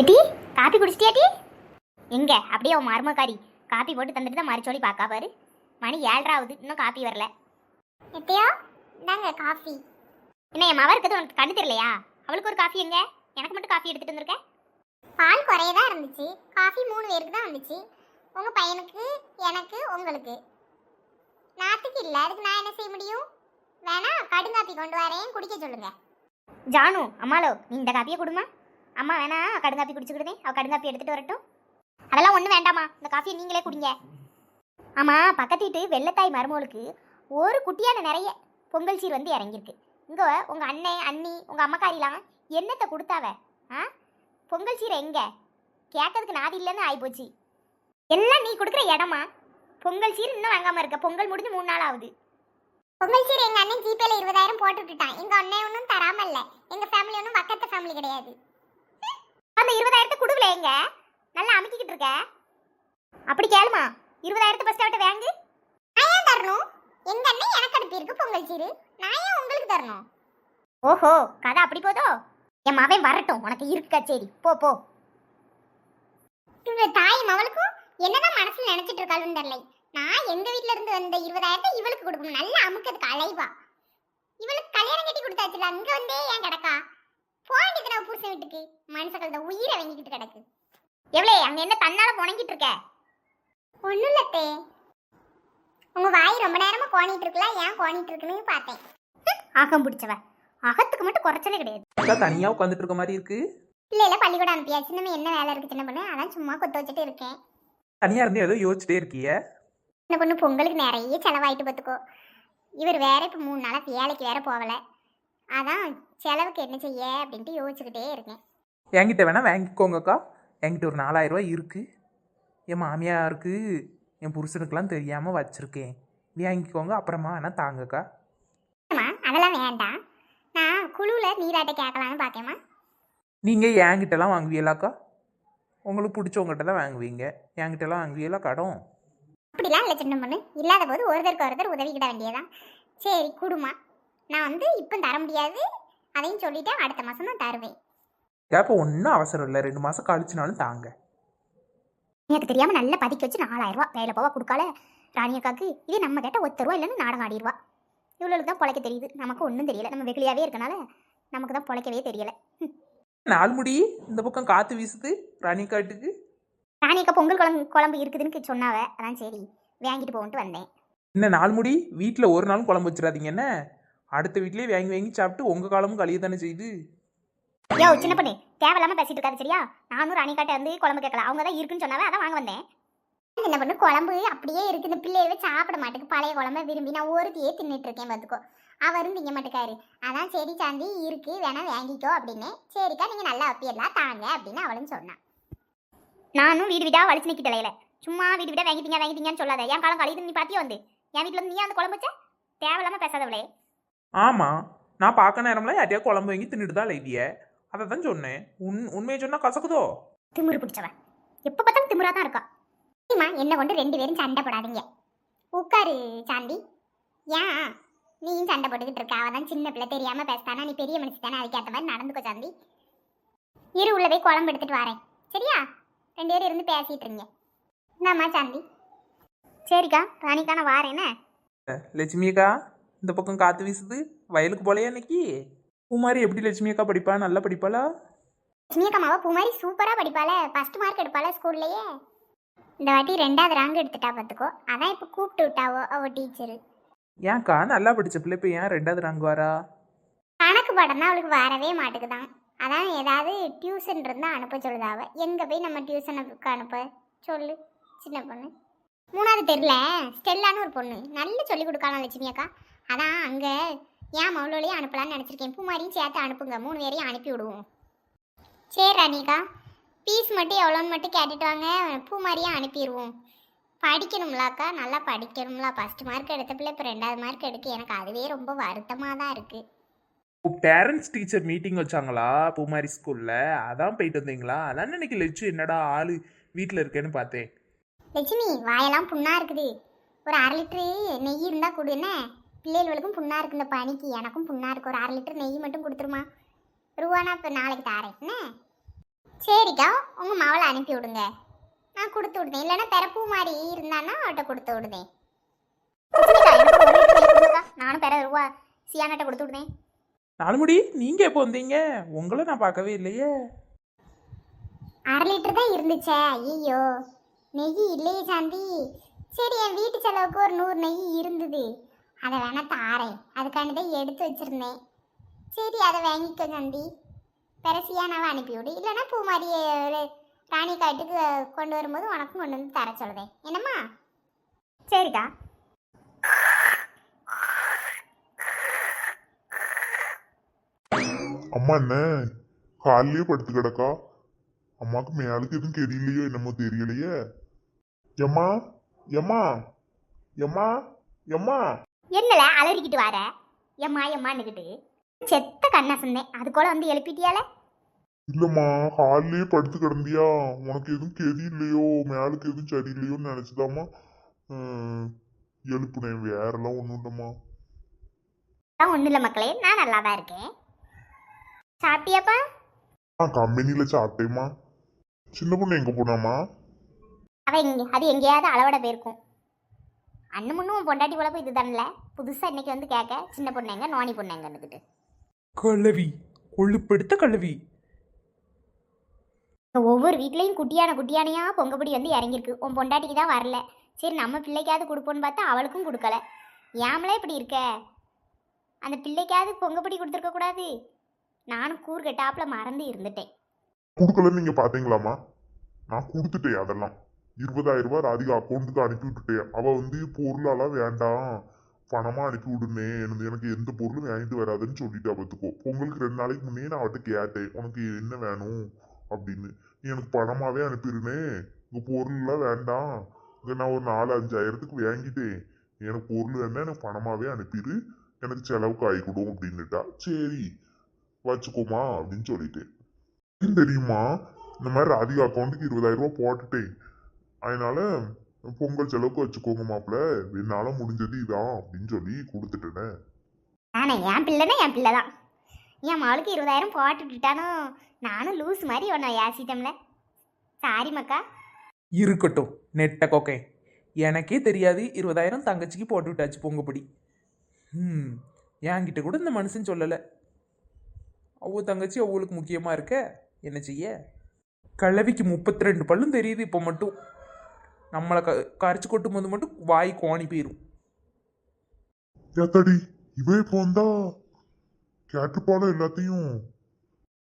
எட்டி காப்பி குடிச்சிட்டியாட்டி எங்க? அப்படியே உன் மருமக்காரி காப்பி போட்டு தந்துட்டு தான் மறுச்சோடி பார்க்கா பாரு. மணி ஏழ்ரை ஆகுது. இன்னும் காப்பி வரல. எத்தையோ? இந்தாங்க காஃபி என்ன என் மவ இருக்கிறது உனக்கு கண்டு தெரியலையா? அவளுக்கு ஒரு காஃபி எங்க? எனக்கு மட்டும் காஃபி எடுத்துட்டு வந்திருக்கேன் பால் குறையதான் இருந்துச்சு. காஃபி மூணு பேருக்கு தான் வந்துச்சு. உங்க பையனுக்கு எனக்கு உங்களுக்கு. நாத்துக்கு இல்லை. அதுக்கு நான் என்ன செய்ய முடியும்? வேணா கடுங்காப்பி கொண்டு வரேன். குடிக்க சொல்லுங்க. ஜானு அம்மாலோ நீ இந்த காப்பியை கொடுமா? அம்மா வேணா கடுங்காப்பி குடிச்சுக்கிடுதே. அவ கடுங்காப்பி எடுத்துகிட்டு வரட்டும். அதெல்லாம் ஒன்றும் வேண்டாம்மா. இந்த காஃபியை நீங்களே குடிங்க. ஆமாம் பக்கத்து வீட்டு வெள்ளத்தாய் மருமகளுக்கு ஒரு குட்டியான நிறைய பொங்கல் சீர் வந்து இறங்கியிருக்கு. இங்கே உங்கள் அண்ணன் அண்ணி உங்கள் அம்மக்காரிலாம் என்னத்தை கொடுத்தாவ? ஆ? பொங்கல் சீரை எங்கே? கேட்கறதுக்கு நாதி இல்லைன்னு ஆகிப்போச்சு எல்லாம் நீ கொடுக்குற இடமா? பொங்கல் சீர் இன்னும் வாங்காமல் இருக்க. பொங்கல் முடிஞ்சு மூணு நாள் ஆகுது. பொங்கல் சீர் எங்கள் அண்ணன் ஜிபேல இருபதாயிரம் போட்டு விட்டுட்டான் எங்கள் அண்ணன் ஒன்றும் தராமல் இல்லை. எங்கள் ஃபேமிலி ஒன்றும் பக்கத்து ஃபேமிலி கிடையாது. அந்த இருபதாயிரத்தை கொடுக்கல எங்க? நல்லா அமைக்கிக்கிட்டு இருக்க. அப்படி கேளுமா. இருபதாயிரத்தை ஃபர்ஸ்ட் அவட்ட வாங்கு. நான் ஏன் தரணும்? எங்க அண்ணன் எனக்கு அனுப்பியிருக்கு பொங்கல் சீரு. நான் ஏன் உங்களுக்கு தரணும்? ஓஹோ கதை அப்படி போதோ? என் மகன் வரட்டும். உனக்கு இருக்கா சரி போ போ. இவ தாய் மவளுக்கும் என்னதான் மனசுல நினைச்சிட்டு இருக்காளுன்னு தெரியல நான் எங்க வீட்ல இருந்து வந்த இருபதாயிரத்தை இவளுக்கு கொடுக்கணும். நல்லா அமுக்கிறதுக்கு அலைவா. இவளுக்கு கல்யாணம் கட்டி கொடுத்தாச்சுல. அங்க வந்தே ஏன் கிடக்கா? போயிட்டு நான் புருஷன் வீட்டுக்கு. மனுஷங்கள உயிரை வாங்கிக்கிட்டு கிடக்கு. எவ்வளே அங்க என்ன தன்னால புணங்கிட்டு இருக்க? ஒண்ணும் இல்லத்தே உங்க வாய் ரொம்ப நேரமா கோணிட்டு இருக்கலாம் ஏன் கோணிட்டு இருக்குன்னு பார்த்தேன். ஆகம் பிடிச்சவ. அகத்துக்கு மட்டும் குறைச்சலே கிடையாது. தனியா உட்காந்துட்டு இருக்க மாதிரி இருக்கு. இல்ல இல்ல பள்ளிக்கூடம் அனுப்பியாச்சு. நம்ம என்ன வேலை இருக்கு சின்ன பொண்ணு? அதான் சும்மா கொத்து வச்சுட்டு இருக்கேன். தனியா இருந்து ஏதோ யோசிச்சுட்டே இருக்கிய? சின்ன பொண்ணு பொங்கலுக்கு நிறைய செலவாயிட்டு பார்த்துக்கோ இவர் வேற இப்போ மூணு நாளாக வேலைக்கு வேற போகல. அதான் செலவுக்கு என்ன செய்ய அப்படின்ட்டு யோசிச்சுக்கிட்டே இருக்கேன். என்கிட்ட வேணா வாங்கிக்கோங்கக்கா. என்கிட்ட ஒரு நாலாயிரம் ரூபாய் இருக்கு. என் மாமியாருக்கு என் புருஷனுக்கெல்லாம் தெரியாம வச்சிருக்கேன். வாங்கிக்கோங்க அப்புறமா வேணா தாங்கக்கா. அம்மா அதெல்லாம் வேண்டாம். நான் குழுவில் நீராட்ட கேட்கலான்னு பார்க்கேம்மா நீங்க என்கிட்டலாம் வாங்குவீங்களாக்கா? உங்களுக்கு பிடிச்சவங்ககிட்ட தான் வாங்குவீங்க. என்கிட்டலாம் வாங்குவீங்களா கடன்? அப்படிலாம் இல்லை சின்ன பொண்ணு. இல்லாத போது ஒருத்தருக்கு ஒருத்தர் உதவிக்கிட வேண்டியதான் சரி குடுமா நான் வந்து இப்போ தர முடியாது. அதையும் சொல்லிட்டேன் அடுத்த மாதம் தான் தருவேன். இப்போ ஒன்றும் அவசரம் இல்லை. ரெண்டு மாதம் கழிச்சுனாலும் தாங்க. எனக்கு தெரியாமல் நல்லா பதுக்கி வச்சு நாலாயிரம் ரூபா வேலை போவா கொடுக்கால ராணியக்காக்கு இது நம்ம கேட்ட ஒத்த ரூபா இல்லைன்னு நாடகம் ஆடிடுவா. இவ்வளோக்கு தான் பொழைக்க தெரியுது. நமக்கு ஒன்றும் தெரியல. நம்ம வெகுளியாவே இருக்கனால நமக்கு தான் பொழைக்கவே தெரியல. நாள் முடி இந்த பக்கம் காற்று வீசுது ராணிக்காட்டுக்கு ராணியக்கா பொங்கல் குழம்பு குழம்பு இருக்குதுன்னு சொன்னாவ. அதான் சரி. வாங்கிட்டு போகன்ட்டு வந்தேன். என்ன நாள் முடி வீட்டில் ஒரு நாளும் குழம்பு வச்சிடாதீங்க என்ன? அடுத்த வீட்லயே வாங்கி வாங்கி சாப்பிட்டு உங்க காலமும் கழிய தானே செய்யுது? யோ சின்ன பண்ணி தேவையில்லாம பேசிட்டு இருக்காது சரியா? நானும் ராணிக்காட்ட வந்து குழம்பு கேட்கல. அவங்க தான் இருக்குன்னு சொன்னாவே அதான் வாங்க வந்தேன். என்ன பண்ணு குழம்பு அப்படியே இருக்கு இந்த பிள்ளையவே சாப்பிட மாட்டேங்குது பழைய குழம்ப விரும்பி நான் ஒருத்தையே தின்னுட்டு இருக்கேன் பார்த்துக்கோ. அவரும் திங்க மாட்டேக்காரு. அதான் சரி சாந்தி இருக்கு. வேணா வாங்கிக்கோ அப்படின்னு. சரிக்கா நீங்க நல்லா அப்பியெல்லாம் தாங்க அப்படின்னு அவளும் சொன்னான். நானும் வீடு வீடா வலிச்சு நிக்கிட்டலையில சும்மா வீடு வீடா வாங்கிட்டீங்க வாங்கிட்டீங்கன்னு சொல்லாத. என் காலம் கழிது நீ பாத்தியே வந்து? என் வீட்டுல இருந்து நீ அந்த குழம்பு வச்ச? தேவையில்லாம பேசாதவளே ஆமாம் நான் பார்க்க நேரம்லாம் யார்ட்டையா குழம்பு வாங்கி தின்னுட்டு தான் லைவிய அதை தான் சொன்னேன். உன் உண்மையை சொன்னால் கசக்குதோ? திமிரு பிடிச்சவன் எப்ப பார்த்தாலும் திமிரா தான் இருக்கா? சரிம்மா என்ன கொண்டு ரெண்டு பேரும் சண்டை போடாதீங்க. உட்காரு சாந்தி. ஏன்? நீயும் சண்டை போட்டுக்கிட்டு இருக்க. தான் சின்ன பிள்ளை தெரியாம பேசுதானா? நீ பெரிய மனுஷி தானே அதுக்கேற்ற மாதிரி நடந்துக்கோ சாந்தி. இரு உள்ள போய் குழம்பு எடுத்துட்டு வரேன். சரியா? ரெண்டு பேரும் இருந்து பேசிட்டு இருங்க. இந்தாம்மா சாந்தி. சரிக்கா ராணிக்கா நான் வாரேனே லட்சுமி அக்கா. இந்த பக்கம் காற்று வீசுது. வயலுக்கு போலையா இன்னைக்கு? குமாரி எப்படி லட்சுமி அக்கா படிப்பா? நல்லா படிப்பாளா? லட்சுமியக்கா பூ மாதிரி சூப்பரா படிப்பாள. ஃபர்ஸ்ட் மார்க் எடுப்பாள ஸ்கூல்லையே இந்த வாட்டி ரெண்டாவது ரேங்க் எடுத்துட்டா பார்த்துக்கோ. அதான் இப்போ கூப்பிட்டு விட்டாவோ அவ டீச்சரு ஏன்க்கா நல்லா படிச்ச பிள்ளை இப்போ ஏன் ரெண்டாவது ரேங்க் வரா? கணக்கு பாடம் தான் அவளுக்கு வரவே மாட்டேங்குதான். அதான் ஏதாவது டியூஷன் இருந்தால் அனுப்ப சொல்லுது அவ. எங்கே போய் நம்ம டியூஷனுக்கு அனுப்ப? சொல்லு சின்ன பொண்ணு. மூணாவது தெருல ஸ்டெல்லான்னு ஒரு பொண்ணு. நல்லா சொல்லி கொடுக்கலாம் லட்சுமி அக்கா. அதான் அங்கே ஏன் மவுளோலையும் அனுப்பலாம்னு நினச்சிருக்கேன். பூமாரியும் சேர்த்து அனுப்புங்க. மூணு பேரையும் அனுப்பி விடுவோம். சரி ராணிகா. ஃபீஸ் மட்டும் எவ்வளோன்னு மட்டும் கேட்டுட்டு வாங்க. பூமாரியும் அனுப்பிடுவோம். படிக்கணும்லாக்கா. நல்லா படிக்கணும்ல. ஃபஸ்ட் மார்க் எடுத்த பிள்ளை இப்போ ரெண்டாவது மார்க் எடுக்க. எனக்கு அதுவே ரொம்ப வருத்தமாக தான் இருக்குது பேரண்ட்ஸ் டீச்சர் மீட்டிங் வச்சாங்களா? பூமாரி ஸ்கூலில் அதான் போயிட்டு வந்தீங்களா? அதான் இன்னைக்கு லட்சு என்னடா ஆளு வீட்டில் இருக்கேன்னு பார்த்தேன். லட்சுமி வாயெல்லாம் புண்ணா இருக்குது. ஒரு அரை லிட்டரு நெய் இருந்தால் கொடு என்ன? பிள்ளைகளுக்கும் புண்ணா இருக்கு இந்த பனிக்கு. எனக்கும் புண்ணா இருக்கு. ஒரு அரை லிட்டர் நெய் மட்டும் கொடுத்துருமா. ரூபானா இப்போ நாளைக்கு தாரேன். என்ன? சரிக்கா உங்க மாவளை அனுப்பி விடுங்க. நான் கொடுத்து விடுதேன். இல்லைன்னா பிறப்பு மாதிரி இருந்தான்னா அவட்ட கொடுத்து விடுதேன். நானும் பிற ரூபா சியானாட்ட கொடுத்து விடுதேன். நாலுமுடி நீங்கள் எப்போ வந்தீங்க? உங்களை நான் பார்க்கவே இல்லையே. அரை லிட்டர் தான் இருந்துச்சே. ஐயோ நெய் இல்லையே சாந்தி. சரி என் வீட்டு செலவுக்கு ஒரு நூறு நெய் இருந்தது. அதை வேணா தாரேன். அதுக்காண்டி தான் எடுத்து வச்சிருந்தேன். சரி அதை வாங்கிக்கோ சாந்தி பெரசியானாவை அனுப்பிவிடு இல்லைன்னா பூமாரி ராணி காட்டுக்கு கொண்டு வரும்போது உனக்கும் கொண்டு வந்து தர சொல்லுதேன் என்னம்மா? சரிக்கா. அம்மா என்ன? காலையே படுத்து கிடக்கா? அம்மாவுக்கு மேலுக்கு எதுவும் தெரியலையோ என்னமோ தெரியலையே. எம்மா? எம்மா? எம்மா? எம்மா? என்னல அலறிக்கிட்டு வர எம்மா எம்மான்னுக்கிட்டு செத்த கண்ணா சொன்னேன் அது கூட வந்து எழுப்பிட்டியால? இல்லம்மா காலையிலே படுத்து கிடந்தியா? உனக்கு எதுவும் தெரியலையோ மேலுக்கு எதுவும் சரியில்லையோன்னு நினைச்சுதாம்மா ம், எழுப்புனேன். வேறெல்லாம் ஒன்றும் இல்லைம்மா. ஒன்றும் இல்லை மக்களே நான் நல்லா தான் இருக்கேன். சாப்பிட்டியாப்பா? ஆ கம்பெனியில் சாப்பிட்டேம்மா. சின்ன பொண்ணு எங்கே போனாம்மா? அவ இங்க அது எங்கேயாவது அளவோட போயிருக்கும். அண்ணன் முன்னும் பொண்டாட்டி போல இது தானல புதுசாக இன்னைக்கு வந்து கேட்க சின்ன பொண்ணு எங்க நோனி பொண்ணு எங்கன்னுக்கிட்டு கழுவி கொழுப்பெடுத்த கழுவி. ஒவ்வொரு வீட்லேயும் குட்டியான குட்டியானையா பொங்கப்படி வந்து இறங்கியிருக்கு. உன் பொண்டாட்டிக்கு தான் வரல. சரி நம்ம பிள்ளைக்காவது கொடுப்போன்னு பார்த்தா அவளுக்கும் கொடுக்கல. ஏமலே இப்படி இருக்க? அந்த பிள்ளைக்காவது பொங்கப்படி கொடுத்துருக்க கூடாது. நானும் கூறுகட்டாப்புல மறந்து இருந்துட்டேன். கொடுக்கலன்னு நீங்கள் பார்த்தீங்களாம்மா நான் கொடுத்துட்டேன் அதெல்லாம். இருபதாயிரம் ரூபாய் ராதிகா அக்கௌண்ட்டுக்கு அனுப்பி விட்டுட்டேன். அவள் வந்து பொருளெல்லாம் வேண்டாம். பணமாக அனுப்பி விடுனே எனக்கு எனக்கு எந்த பொருளும் வாங்கிட்டு வராதுன்னு சொல்லிட்டா பார்த்துக்கோ. பொங்கலுக்கு ரெண்டு நாளைக்கு முன்னே நான் அவட்ட கேட்டேன். உனக்கு என்ன வேணும்? அப்படின்னு. நீ எனக்கு பணமாகவே அனுப்பிடுனே உங்கள் பொருள்லாம் வேண்டாம். இங்கே நான் ஒரு நாலு அஞ்சாயிரத்துக்கு வாங்கிட்டேன். எனக்கு பொருள் வேணா எனக்கு பணமாகவே அனுப்பிடு. எனக்கு செலவுக்கு ஆகி அப்படின்னுட்டா. சரி வச்சுக்கோமா அப்படின்னு சொல்லிட்டேன். தெரியுமா? இந்த மாதிரி அதிக அக்கௌண்ட்டுக்கு இருபதாயிரம் ரூபா போட்டுட்டேன். அதனால பொங்கல் செலவுக்கு வச்சுக்கோங்க மாப்பிள்ள என்னால் முடிஞ்சது இதான் அப்படின்னு சொல்லி கொடுத்துட்டேனே. நானே என் பிள்ளைனா என் பிள்ளை தான். என் மகளுக்கு இருபதாயிரம் போட்டு விட்டுட்டானோ? நானும் லூஸ் மாதிரி உன்னை ஏசிட்டோம்ல சாரி மக்கா. இருக்கட்டும் நெட்ட கொக்கே. எனக்கே தெரியாது இருபதாயிரம் தங்கச்சிக்கு போட்டு விட்டாச்சு பொங்கப்படி. ம் என்கிட்ட கூட இந்த மனுஷன் சொல்லலை. அவ்வளோ தங்கச்சி அவளுக்கு முக்கியமாக இருக்க? என்ன செய்ய? கள்ளவிக்கு முப்பத்தி ரெண்டு பல்லும் தெரியுது இப்போ மட்டும். நம்மளை க கரைச்சி கொட்டும் போது மட்டும் வாய் கோணி போயிடும் ஏத்தாடி இவ இப்போ வந்தா கேட்டுப்பால எல்லாத்தையும்.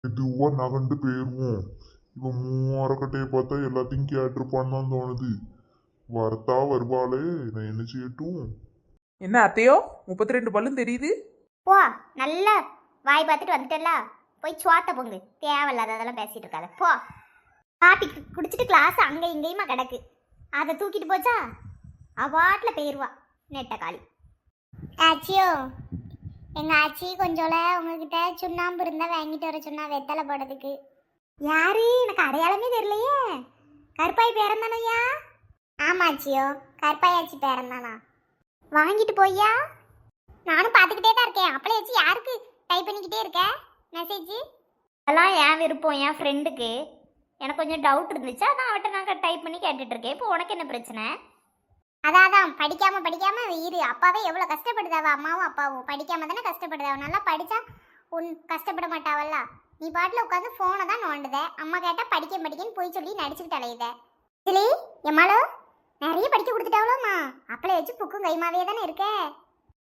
மெதுவா நகண்டு போயிருவோம். இவன் மூவாரக்கட்டையை பார்த்தா எல்லாத்தையும் கேட்டிருப்பான்னு தான் தோணுது. வரத்தா வருவாளே நான் என்ன செய்யட்டும்? என்ன அத்தையோ முப்பத்தி ரெண்டு பல்லும் தெரியுது? போ நல்லா வாய் பார்த்துட்டு வந்துட்டல போய் சுவாத்த பொங்கு. தேவையில்லாததெல்லாம் பேசிட்டு இருக்காத. போ. காப்பி குடிச்சிட்டு கிளாஸ் அங்கே இங்கேயுமா கிடக்கு. அதை தூக்கிட்டு போச்சா? அவாட்டில் போயிடுவா நெட்ட காளி ஆச்சியோ எங்கள் ஆச்சி கொஞ்சோல உங்ககிட்ட சுண்ணாம்பு இருந்தால் வாங்கிட்டு வர சொன்னா வெத்தலை போடுறதுக்கு. யாரு? எனக்கு அடையாளமே தெரியலையே. கருப்பாய் பேரந்தானையா ஆமாச்சியோ கருப்பாயாச்சி பேரந்தானா வாங்கிட்டு போய்யா? நானும் பார்த்துக்கிட்டே தான் இருக்கேன். அப்படியே வச்சு யாருக்கு டைப் பண்ணிக்கிட்டே இருக்க? மெசேஜ் அதெல்லாம் என் விருப்பம் என் ஃப்ரெண்டுக்கு எனக்கு கொஞ்சம் டவுட் இருந்துச்சு. அதான் அவட்ட நான் டைப் பண்ணி கேட்டுட்டு இருக்கேன் இப்போ உனக்கு என்ன பிரச்சனை? அதான் அதான். படிக்காம படிக்காம இரு. அப்பாவே எவ்வளோ கஷ்டப்படுதாவ? அம்மாவும் அப்பாவும். படிக்காம தானே கஷ்டப்படுதாவ? நல்லா படிச்சா உன் கஷ்டப்பட மாட்டாவல்ல? நீ பாட்டில் உட்காந்து ஃபோனை தான் நோண்டுத. அம்மா கேட்டால் படிக்க படிக்கன்னு போய் சொல்லி நடிச்சுக்கிட்டு அலையுத. சிலி எம்மாளோ நிறைய படிக்க கொடுத்துட்டாவளோம்மா. அப்பளை வச்சு புக்கும் கைமாவே தானே இருக்க?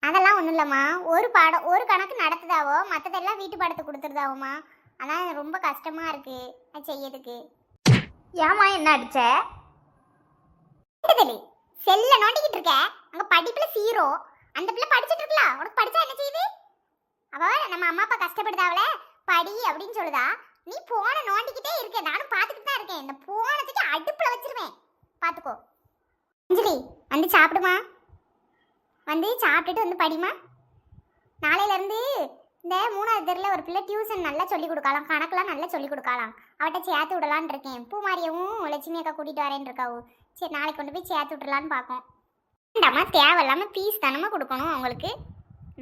அதெல்லாம் ஒன்றும் இல்லைம்மா. ஒரு பாடம் ஒரு கணக்கு நடத்துதாவோ? மற்றதெல்லாம் வீட்டு பாடத்தை கொடுத்துருதாவோம்மா. அதான் ரொம்ப கஷ்டமாக இருக்கு. அது செய்யறதுக்கு. ஏமா என்ன அடிச்ச? செல்ல நோண்டிக்கிட்டு இருக்க. அங்க படிப்புல சீரோ அந்த பிள்ளை படிச்சிட்டு இருக்கலாம் உனக்கு படிச்சா என்ன செய்யுது? அவ நம்ம அம்மா அப்பா கஷ்டப்படுதாவல படி அப்படின்னு சொல்லுதா. நீ போன நோண்டிக்கிட்டே இருக்க. நானும் பார்த்துக்கிட்டு தான் இருக்கேன். இந்த போனதுக்கு அடுப்புல வச்சிருவேன். பார்த்துக்கோ. அஞ்சலி வந்து சாப்பிடுமா? வந்து சாப்பிட்டுட்டு வந்து படிமா? நாளையில இருந்து இந்த மூணாவது தெருல ஒரு பிள்ளை டியூஷன் நல்லா சொல்லி கொடுக்கலாம் கணக்கெல்லாம் நல்லா சொல்லி கொடுக்கலாம் அவட்ட சேர்த்து விடலான் இருக்கேன். பூமாரியவும் லட்சுமி அக்கா கூட்டிட்டு வரேன்னு இருக்காவும் சரி நாளைக்கு கொண்டு போய் சேர்த்து விடலான்னு பார்ப்போம் வேண்டாமா தேவையில்லாம பீஸ் தானமா கொடுக்கணும் அவங்களுக்கு.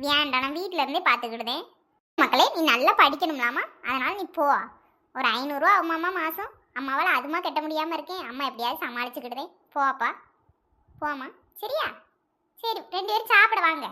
வேண்டாம் நான் இருந்தே பார்த்துக்கிடுதேன். மக்களே நீ நல்லா படிக்கணும்லாமா அதனால நீ போ. ஒரு ஐநூறுரூவா அம்மா மாதம் அம்மாவால் அதுமா கட்ட முடியாமல் இருக்கேன். அம்மா எப்படியாவது சமாளிச்சுக்கிடுதேன். போப்பா. போம்மா. சரியா? சரி ரெண்டு பேரும் சாப்பிட வாங்க.